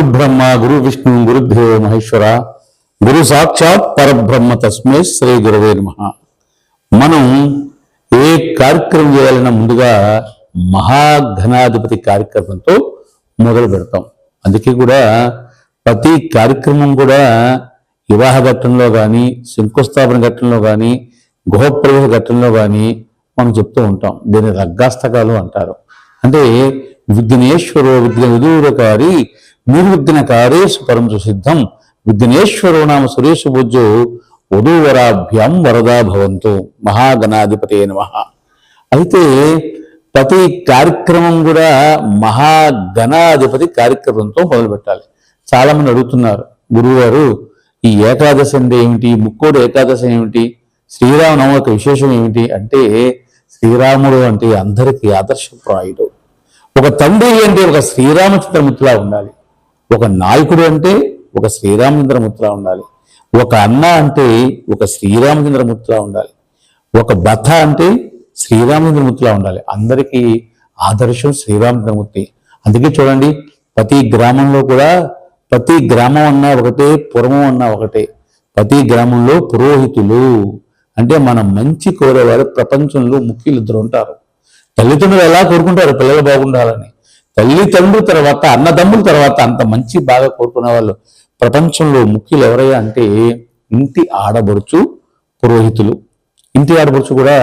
బ్రహ్మ గురు విష్ణు గురుదేవ మహేశ్వర. గురు సాక్షాత్ పరబ్రహ్మ తస్మై శ్రీ గురువే నమ. మనం ఏ కార్యక్రమం చేయాలన్నా ముందుగా మహాఘనాధిపతి కార్యక్రమంతో మొదలు పెడతాం. అందుకే కూడా ప్రతి కార్యక్రమం కూడా వివాహ ఘట్టంలో కానీ శంకుస్థాపన ఘట్టంలో కానీ గృహప్రవేశ ఘట్టంలో కానీ మనం చెప్తూ ఉంటాం. దీన్ని రగ్గాస్తకాలు అంటారు. అంటే విఘ్నేశ్వరో విఘ్న విదూరకారి నిర్విఘ్నకారేషు పరం సిద్ధం విఘ్నేశ్వరో నామ సురేష బుజ్జు వధూవరాభ్యాం వరదా భవంతు మహాగణాధిపతి నమ అయితే ప్రతి కార్యక్రమం కూడా మహాగణాధిపతి కార్యక్రమంతో మొదలుపెట్టాలి. చాలామంది చాలా మంది అడుగుతున్నారు గురువుగారు ఈ ఏకాదశి అంటే ఏమిటి ముక్కోడు ఏకాదశి ఏమిటి శ్రీరామనవమి యొక్క విశేషం ఏమిటి అంటే శ్రీరాముడు అంటే అందరికీ ఆదర్శప్రాయుడు. ఒక తండ్రి అంటే ఒక శ్రీరామచంద్రమూర్తిలా ఉండాలి. ఒక నాయకుడు అంటే ఒక శ్రీరామచంద్రముత్ర ఉండాలి. ఒక అన్న అంటే ఒక శ్రీరామచంద్రముత్ర ఉండాలి. ఒక బత అంటే శ్రీరామచంద్రమూర్తిలా ఉండాలి. అందరికీ ఆదర్శం శ్రీరామచంద్రమూర్తి అందుకే చూడండి ప్రతి గ్రామంలో కూడా ప్రతి గ్రామం అన్నా ఒకటే పురమం అన్నా ఒకటే. ప్రతి గ్రామంలో పురోహితులు. అంటే మనం మంచి కోరేవారు ప్రపంచంలో ముఖ్యులు ఇద్దరు ఉంటారు. తల్లిదండ్రులు ఎలా కోరుకుంటారు? పిల్లలు బాగుండాలని. తల్లిదండ్రుల తర్వాత అన్నదమ్ముల తర్వాత అంత మంచి బాగా కోరుకునే వాళ్ళు ప్రపంచంలో ముఖ్యులు ఎవరయ్యా అంటే ఇంటి ఆడబడుచు పురోహితులు. ఇంటి ఆడపడుచు కూడా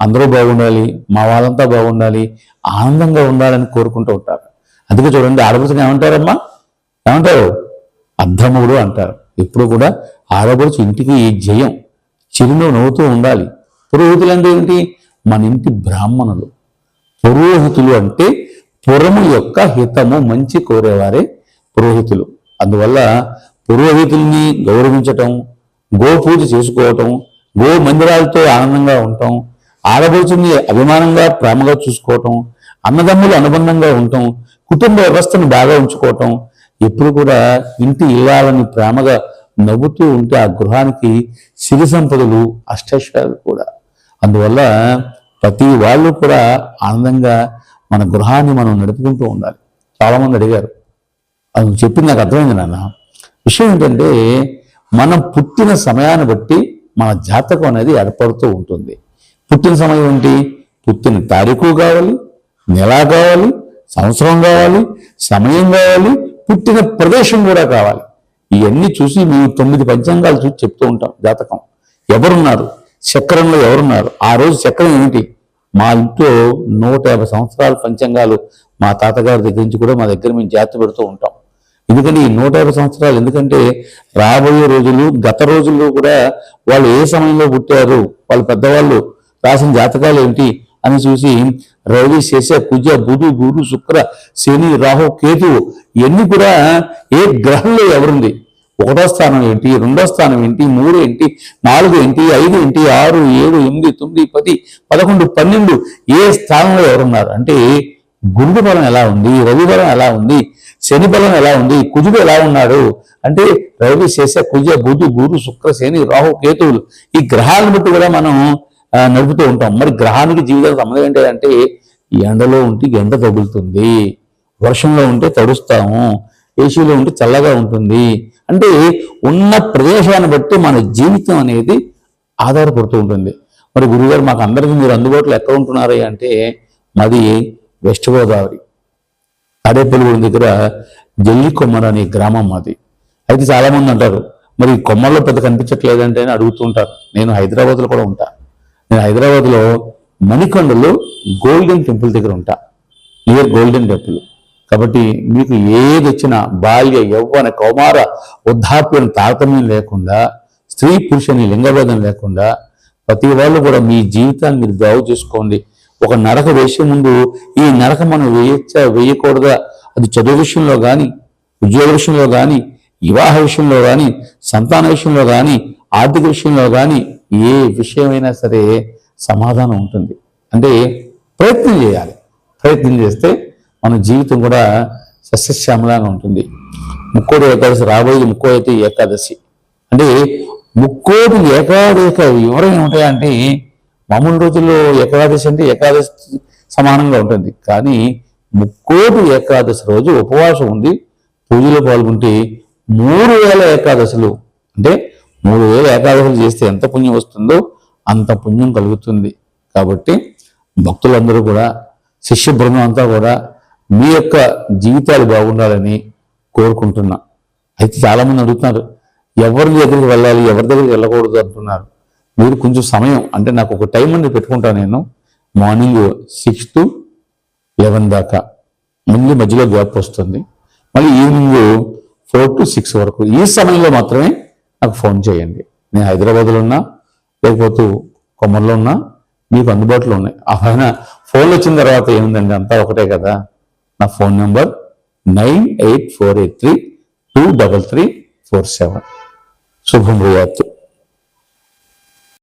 అందరూ బాగుండాలి మా వాళ్ళంతా బాగుండాలి ఆనందంగా ఉండాలని కోరుకుంటూ ఉంటారు. అందుకే చూడండి ఆడబడుచుని ఏమంటారమ్మా? ఏమంటారు? అర్ధముడు అంటారు. ఎప్పుడు కూడా ఆడపడుచు ఇంటికి జయం చిరునవ్వు నవ్వుతూ ఉండాలి. పురోహితులు అంటే ఏంటి? మన ఇంటి బ్రాహ్మణులు. పురోహితులు అంటే పురము యొక్క హితము మంచి కోరేవారే పురోహితులు. అందువల్ల పురోహితుల్ని గౌరవించటం గో పూజ చేసుకోవటం గో మందిరాలతో ఆనందంగా ఉండటం ఆడబడుచుని అభిమానంగా ప్రేమగా చూసుకోవటం అన్నదమ్ములు అనుబంధంగా ఉండటం కుటుంబ వ్యవస్థను బాగా ఉంచుకోవటం ఎప్పుడు కూడా ఇంటి ఇల్లాలని ప్రేమగా నవ్వుతూ ఉంటే ఆ గృహానికి సిరి సంపదలు అష్టైశ్వర్యాలు కూడా. అందువల్ల ప్రతి వాళ్ళు కూడా ఆనందంగా మన గృహాన్ని మనం నడుపుకుంటూ ఉండాలి. చాలామంది అడిగారు అది చెప్పింది నాకు అర్థమైంది నాన్న. విషయం ఏంటంటే మనం పుట్టిన సమయాన్ని బట్టి మన జాతకం అనేది ఏర్పడుతూ ఉంటుంది. పుట్టిన సమయం ఏంటి? పుట్టిన తారీఖు కావాలి నెల కావాలి సంవత్సరం కావాలి సమయం కావాలి పుట్టిన ప్రదేశం కూడా కావాలి. ఇవన్నీ చూసి మేము తొమ్మిది పంచాంగాలు చూసి చెప్తూ ఉంటాం జాతకం. ఎవరున్నారు? చక్రంలో ఎవరున్నారు? ఆ రోజు చక్రం ఏమిటి మా ఇంట్లో నూట యాభై సంవత్సరాల పంచాంగాలు మా తాతగారి దగ్గర నుంచి కూడా మా దగ్గర మేము జాతి పెడుతూ ఉంటాం. ఎందుకంటే ఈ నూట యాభై సంవత్సరాలు ఎందుకంటే రాబోయే రోజులు గత రోజుల్లో కూడా వాళ్ళు ఏ సమయంలో పుట్టారు వాళ్ళ పెద్దవాళ్ళు రాసిన జాతకాలు ఏమిటి అని చూసి రవి శశ కుజ బుధు గురు శుక్ర శని రాహు కేతు ఇవన్నీ కూడా ఏ గ్రహంలో ఎవరుంది? ఒకటో స్థానం ఏంటి? రెండో స్థానం ఏంటి? మూడు ఏంటి? నాలుగు ఏంటి? ఐదు ఏంటి? ఆరు ఏడు ఎనిమిది తొమ్మిది పది పదకొండు పన్నెండు. ఏ స్థానంలో ఎవరున్నారు? అంటే గురుడు బలం ఎలా ఉంది? రవి బలం ఎలా ఉంది? శని బలం ఎలా ఉంది? కుజుడు ఎలా ఉన్నాడు? అంటే రవి శేష కుజ బుధు గురు శుక్ర శని రాహు కేతువులు. ఈ గ్రహాలను బట్టి కూడా మనం నడుపుతూ ఉంటాం. మరి గ్రహానికి జీవితానికి సంబంధం ఏంటంటే ఎండలో ఉంటే ఎండ తగులుతుంది. వర్షంలో ఉంటే తడుస్తాము. ఏసీలో ఉంటే చల్లగా ఉంటుంది. అంటే ఉన్న ప్రదేశాన్ని బట్టి మన జీవితం అనేది ఆధారపడుతూ ఉంటుంది. మరి గురుగారు మాకు అందరికీ మీరు అందుబాటులో ఎక్కడ ఉంటున్నారా అంటే మాది వెస్ట్ గోదావరి. తాడేపల్లిగూడెం దగ్గర జల్లి కొమ్మర అనే గ్రామం మాది. అయితే చాలామంది అంటారు మరి కొమ్మల్లో పెద్ద కనిపించట్లేదంటే అని అడుగుతుంటారు నేను హైదరాబాద్లో కూడా ఉంటా. నేను హైదరాబాద్లో మణికొండలో గోల్డెన్ టెంపుల్ దగ్గర ఉంటా. Near golden temple. కాబట్టి మీకు ఏది వచ్చినా బాల్య యవ్వన కౌమార వృద్ధాప్యం తారతమ్యం లేకుండా స్త్రీ పురుషుని లింగభేదం లేకుండా ప్రతి వాళ్ళు కూడా మీ జీవితాన్ని మీరు బాగు చేసుకోండి. ఒక నరక వేసే ముందు ఈ నరక మనం వేయచ్చా వేయకూడదా? అది చదువు విషయంలో కానీ ఉద్యోగ విషయంలో కానీ వివాహ విషయంలో కానీ సంతాన విషయంలో కానీ ఆర్థిక విషయంలో కానీ ఏ విషయమైనా సరే సమాధానం ఉంటుంది. అంటే ప్రయత్నం చేయాలి. ప్రయత్నం చేస్తే మన జీవితం కూడా సస్యశ్యామలాగా ఉంటుంది. ముక్కోటి ఏకాదశి రాబోయేది ముక్కోటి ఏకాదశి. అంటే ముక్కోటి ఏకాదశి వివరం ఏమిటాయంటే మామూలు రోజుల్లో ఏకాదశి అంటే ఏకాదశి సమానంగా ఉంటుంది. కానీ ముక్కోటి ఏకాదశి రోజు ఉపవాసం ఉంది పూజలో పాల్గొంటే మూడు వేల ఏకాదశులు. అంటే మూడు వేల ఏకాదశులు చేస్తే ఎంత పుణ్యం వస్తుందో అంత పుణ్యం కలుగుతుంది. కాబట్టి భక్తులందరూ కూడా శిష్య బృందం అంతా కూడా మీ యొక్క జీవితాలు బాగుండాలని కోరుకుంటున్నా. అయితే చాలామంది అడుగుతున్నారు ఎవరి దగ్గరికి వెళ్ళాలి ఎవరి దగ్గరికి వెళ్ళకూడదు అంటున్నారు. మీరు కొంచెం సమయం అంటే నాకు ఒక టైం అనేది పెట్టుకుంటాను నేను. మార్నింగ్ సిక్స్ టు లెవెన్ దాకా. ముందు మధ్యలో గ్యాప్ వస్తుంది. మళ్ళీ ఈవినింగ్ ఫోర్ టు సిక్స్ వరకు. ఈ సమయంలో మాత్రమే నాకు ఫోన్ చేయండి. నేను హైదరాబాద్లో ఉన్నా లేకపోతే కొమ్మర్లో ఉన్నా మీకు అందుబాటులో ఉన్నాయి. ఆయన ఫోన్లు ఫోన్ వచ్చిన తర్వాత ఏముందండి? అంతా ఒకటే కదా. నా phone number nine eight four eight three two double three four seven. శుభం భూయాత్తు